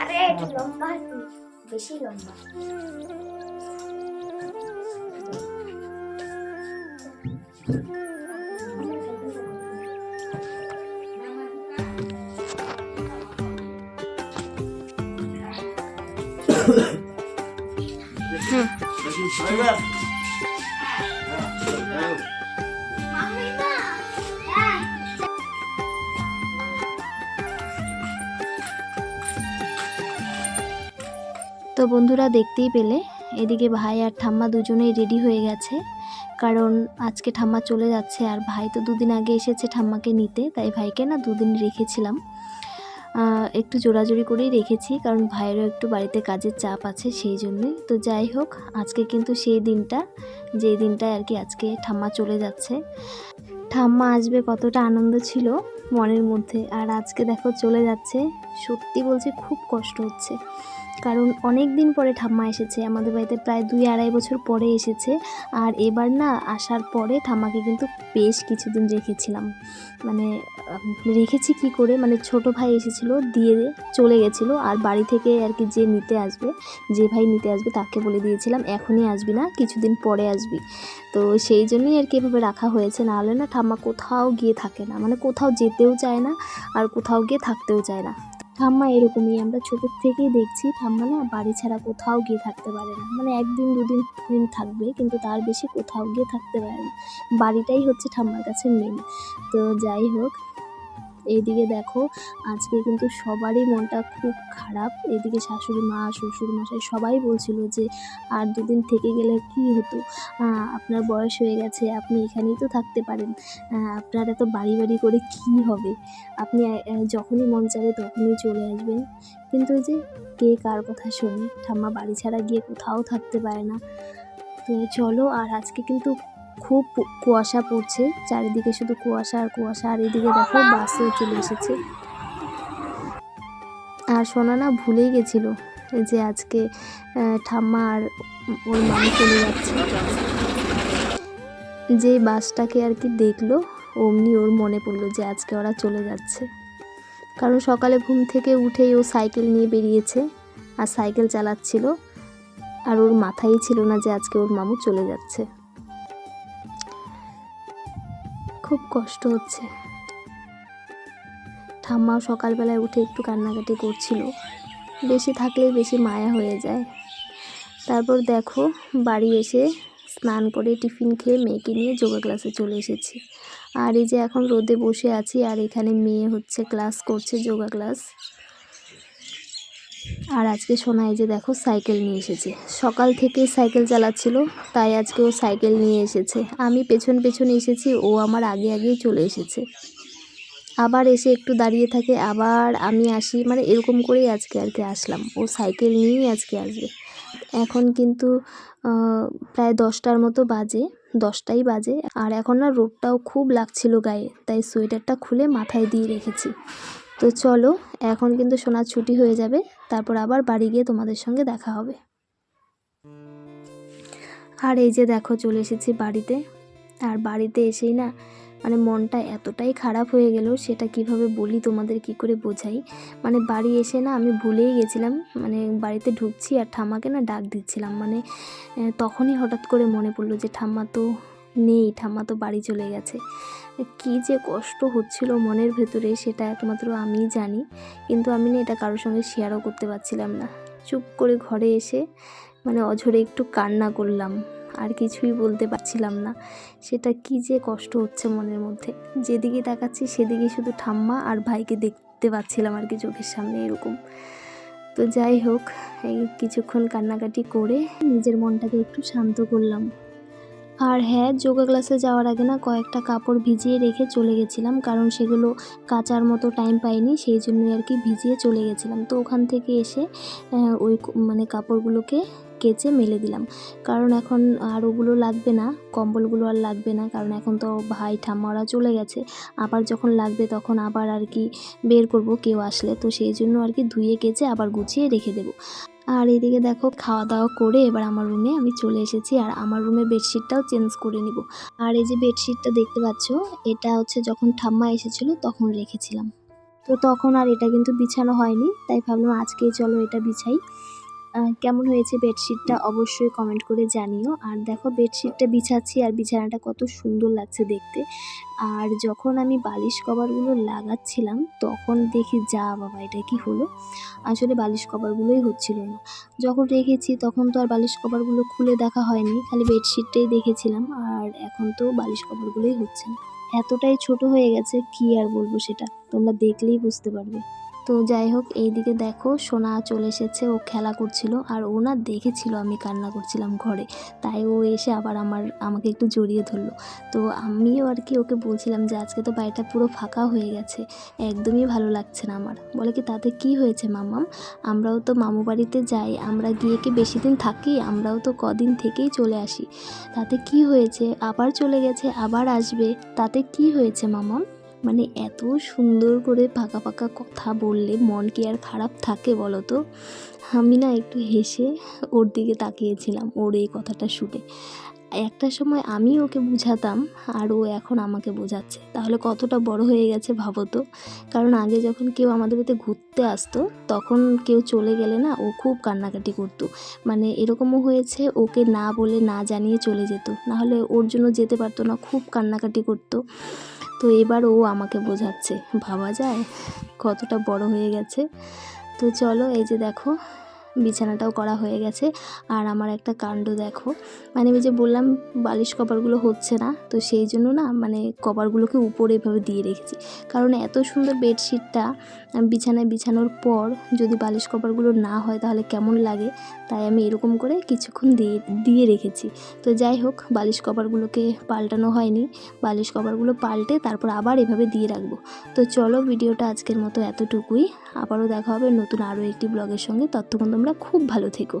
আরে একটু লম্বা বেশি লম্বা তো বন্ধুরা দেখতেই পেলে, এদিকে ভাই আর ঠাম্মা দুজনেই রেডি হয়ে গেছে। কারণ আজকে ঠাম্মা চলে যাচ্ছে, আর ভাই তো দুদিন আগে এসেছে ঠাম্মাকে নিতে, তাই ভাইকে না দুদিন রেখেছিলাম। একটু জোরাজোরি করেই রেখেছি, কারণ ভাইয়েরও একটু বাড়িতে কাজের চাপ আছে সেই জন্যই। তো যাই হোক, আজকে কিন্তু সেই দিনটা, যেই দিনটায় আর কি আজকে ঠাম্মা চলে যাচ্ছে। ঠাম্মা আসবে কতটা আনন্দ ছিল মনের মধ্যে, আর আজকে দেখো চলে যাচ্ছে সত্যি বলছি খুব কষ্ট হচ্ছে। কারণ অনেক দিন পরে ঠাম্মা এসেছে, আমাদের বাড়িতে প্রায় দুই আড়াই বছর পরে এসেছে। আর এবার না, আসার পরে ঠাম্মাকে কিন্তু বেশ কিছুদিন রেখেছিলাম। মানে রেখেছি কি করে? মানে ছোট ভাই এসেছিল, দিয়ে চলে গেছিল। আর বাড়ি থেকে আর কি যে নিতে আসবে, যে ভাই নিতে আসবে তাকে বলে দিয়েছিলাম, এখনই আসবি না, কিছুদিন পরে আসবি। তো সেই জন্যই আর কি এভাবে রাখা হয়েছে। নাহলে না ঠাম্মা কোথাও গিয়ে থাকে না। মানে কোথাও যেতেও চায় না, আর কোথাও গিয়ে থাকতেও চায় না। ঠাম্মা এরকমই, আমরা ছোটোর থেকেই দেখছি ঠাম্মা না বাড়ি ছাড়া কোথাও গিয়ে থাকতে পারে না। মানে একদিন দুদিন দিন থাকবে, কিন্তু তার বেশি কোথাও গিয়ে থাকতে পারে না। বাড়িটাই হচ্ছে ঠাম্মার কাছে মেন তো যাই হোক এইদিকে দেখো, আজকে কিন্তু সবারই মনটা খুব খারাপ। এদিকে শাশুড়ি মা শ্বশুর মশাই সবাই বলছিল যে, আর দুদিন থেকে গেলে কি হতো? আপনার বয়স হয়ে গেছে, আপনি এখানেই তো থাকতে পারেন। আপনার এত বাড়ি বাড়ি করে কি হবে? আপনি যখনই মন চাবে তখনই চলে আসবেন। কিন্তু ওই যে কে কার কথা শোনে? ঠাম্মা বাড়ি ছাড়া গিয়ে কোথাও থাকতে পারে না। তো চলো, আর আজকে কিন্তু খুব কুয়াশা পড়ছে। চারিদিকে শুধু কুয়াশা আর কুয়াশা, আর এদিকে দেখো বাসও চলে এসেছে। আর সোনা না ভুলেই গেছিল যে আজকে ঠাম্মা আর ওর মামি চলে যাচ্ছে। যে বাসটাকে আর কি দেখল, অমনি ওর মনে পড়ল যে আজকে ওরা চলে যাচ্ছে। কারণ সকালে ঘুম থেকে উঠেই ও সাইকেল নিয়ে বেরিয়েছে, আর সাইকেল চালাচ্ছিল। আর ওর মাথায় ছিল না যে আজকে ওর মামু চলে যাচ্ছে। খুব কষ্ট হচ্ছে। ঠাম্মাও সকালবেলায় উঠে একটু কান্নাকাটি করছিল। বেশি থাকলে বেশি মায়া হয়ে যায়। তারপর দেখো, বাড়ি এসে স্নান করে টিফিন খেয়ে মেয়েকে নিয়ে যোগা ক্লাসে চলে এসেছি। আর এই যে এখন রোদে বসে আছি, আর এখানে মেয়ে হচ্ছে, ক্লাস করছে যোগা ক্লাস। আর আজকে সোনা এই যে দেখো সাইকেল নিয়ে এসেছে। সকাল থেকে সাইকেল চালাচ্ছিল, তাই আজকে ও সাইকেল নিয়ে এসেছে। আমি পেছন পেছন এসেছি, ও আমার আগে আগেই চলে এসেছে। আবার এসে একটু দাঁড়িয়ে থাকে, আবার আমি আসি মানে এরকম করেই আজকে আর কি আসলাম। ও সাইকেল নিয়েই আজকে আসবে। এখন কিন্তু প্রায় দশটার মতো বাজে, দশটাই বাজে। আর এখন না রোদটাও খুব লাগছিল গায়ে, তাই সোয়েটারটা খুলে মাথায় দিয়ে রেখেছি। তো চলো, এখন কিন্তু সোনার ছুটি হয়ে যাবে। তারপর আবার বাড়ি গিয়ে তোমাদের সঙ্গে দেখা হবে। আর এই যে দেখো, চলে এসেছি বাড়িতে। আর বাড়িতে এসেই না মানে মনটা এতটাই খারাপ হয়ে গেল, সেটা কীভাবে বলি তোমাদের কি করে বোঝাই? মানে বাড়ি এসে না আমি ভুলেই গেছিলাম মানে বাড়িতে ঢুকছি আর ঠাম্মাকে না ডাক দিচ্ছিলাম। মানে তখনই হঠাৎ করে মনে পড়ল যে ঠাম্মা তো নেই, ঠাম্মা তো বাড়ি চলে গেছে। কী যে কষ্ট হচ্ছিল মনের ভেতরে সেটা একমাত্র আমি জানি, কিন্তু আমি না এটা কারোর সঙ্গে শেয়ারও করতে পারছিলাম না। চুপ করে ঘরে এসে মানে অঝরে একটু কান্না করলাম, আর কিছুই বলতে পারছিলাম না। সেটা কি যে কষ্ট হচ্ছে মনের মধ্যে। যেদিকে তাকাচ্ছি সেদিকে শুধু ঠাম্মা আর ভাইকে দেখতে পাচ্ছিলাম আর কি চোখের সামনে এরকম। তো যাই হোক, এই কিছুক্ষণ কান্নাকাটি করে নিজের মনটাকে একটু শান্ত করলাম। আর হ্যাঁ যোগা ক্লাসে যাওয়ার আগে না কয়েকটা কাপড় ভিজিয়ে রেখে চলে গেছিলাম, কারণ সেগুলো কাচার মতো টাইম পাইনি, সেই জন্যই আর কি ভিজিয়ে চলে গেছিলাম। তো ওখান থেকে এসে ওই মানে কাপড়গুলোকে কেচে মেলে দিলাম। কারণ এখন আর ওগুলো লাগবে না, কম্বলগুলো আর লাগবে না, কারণ এখন তো ভাই ঠাম্মারা চলে গেছে। আবার যখন লাগবে তখন আবার আর কি বের করব কেউ আসলে। তো সেই জন্য আর কি ধুয়ে কেচে আবার গুছিয়ে রেখে দেবো। আর এদিকে দেখো খাওয়া দাওয়া করে এবার আমার রুমে আমি চলে এসেছি আর আমার রুমে বেডশিটটাও চেঞ্জ করে নিব। আর এই যে বেডশিটটা দেখতে পাচ্ছ, এটা হচ্ছে যখন ঠাম্মা এসেছিল তখন রেখেছিলাম। তো তখন আর এটা কিন্তু বিছানো হয়নি, তাই ভাবলাম আজকেই চলো এটা বিছাই। কেমন হয়েছে বেডশিটটা অবশ্যই কমেন্ট করে জানিও। আর দেখো বেডশিটটা বিছাচ্ছি আর বিছানাটা কত সুন্দর লাগছে দেখতে। আর যখন আমি বালিশ কভারগুলো লাগাচ্ছিলাম, তখন দেখি, যা বাবা, এটা কি হলো? আসলে বালিশ কভারগুলোই হচ্ছিল না। যখন রেখেছি, তখন তো আর বালিশ কভারগুলো খুলে দেখা হয়নি, খালি বেডশিটটাই দেখেছিলাম। আর এখন তো বালিশ কভারগুলোই হচ্ছে না। এতটাই ছোট হয়ে গেছে, কি আর বলব সেটা? তোমরা দেখলেই বুঝতে পারবে। তো যাই হোক, এইদিকে দেখো সোনা চলে এসেছে, ও খেলা করছিল আর ও না দেখেছিল আমি কান্না করছিলাম ঘরে। তাই ও এসে আবার আমার, আমাকে একটু জড়িয়ে ধরলো। তো আমিও আর কি ওকে বলছিলাম যে, আজকে তো বাড়িটা পুরো ফাঁকা হয়ে গেছে, একদমই ভালো লাগছে না আমার। বলে কি, তাতে কি হয়েছে মামাম? আমরাও তো মামু বাড়িতে যাই, আমরা গিয়ে কি বেশি দিন থাকি? আমরাও তো কদিন থেকেই চলে আসি। তাতে কি হয়েছে? আবার চলে গেছে, আবার আসবে। তাতে কি হয়েছে মামাম? মানে এত সুন্দর করে পাকা পাকা কথা বললে মন কি আর খারাপ থাকে বলো তো? আমি না একটু হেসে ওর দিকে তাকিয়েছিলাম, ওর এই কথাটা শুনে। একটা সময় আমি ওকে বুঝাতাম আর ও এখন আমাকে বোঝাচ্ছে। তাহলে কতটা বড় হয়ে গেছে ভাবো তো। কারণ আগে যখন কেউ আমাদের বাড়িতে ঘুরতে আসতো, তখন কেউ চলে গেলে না ও খুব কান্নাকাটি করতো। মানে এরকমও হয়েছে ওকে না বলে না জানিয়ে চলে যেত। নাহলে ওর জন্য যেতে পারতো না, খুব কান্নাকাটি করতো। তো এবার ও আমাকে বোঝাচ্ছে। ভাবা যায় কতটা বড় হয়ে গেছে। তো চলো এই যে দেখো বিছানাটাও করা হয়ে গেছে। আর আমার একটা কাণ্ড দেখো। মানে আমি যে বললাম বালিশ কভারগুলো হচ্ছে না, তো সেই জন্য না মানে কভারগুলোকে উপরে এভাবে দিয়ে রেখেছি। কারণ এত সুন্দর বেডশিটটা বিছানায় বিছানোর পর যদি বালিশ কভারগুলো না হয় তাহলে কেমন লাগে? তাই আমি এরকম করে কিছুক্ষণ দিয়ে দিয়ে রেখেছি। তো যাই হোক, বালিশ কভারগুলোকে পাল্টানো হয়নি। বালিশ কভারগুলো পাল্টে তারপর আবার এভাবে দিয়ে রাখব। তো চলো ভিডিওটা আজকের মতো এতটুকুই। আবারও দেখা হবে নতুন আরও একটি ব্লগের সঙ্গে। ততক্ষণ তোমরা খুব ভালো থেকো।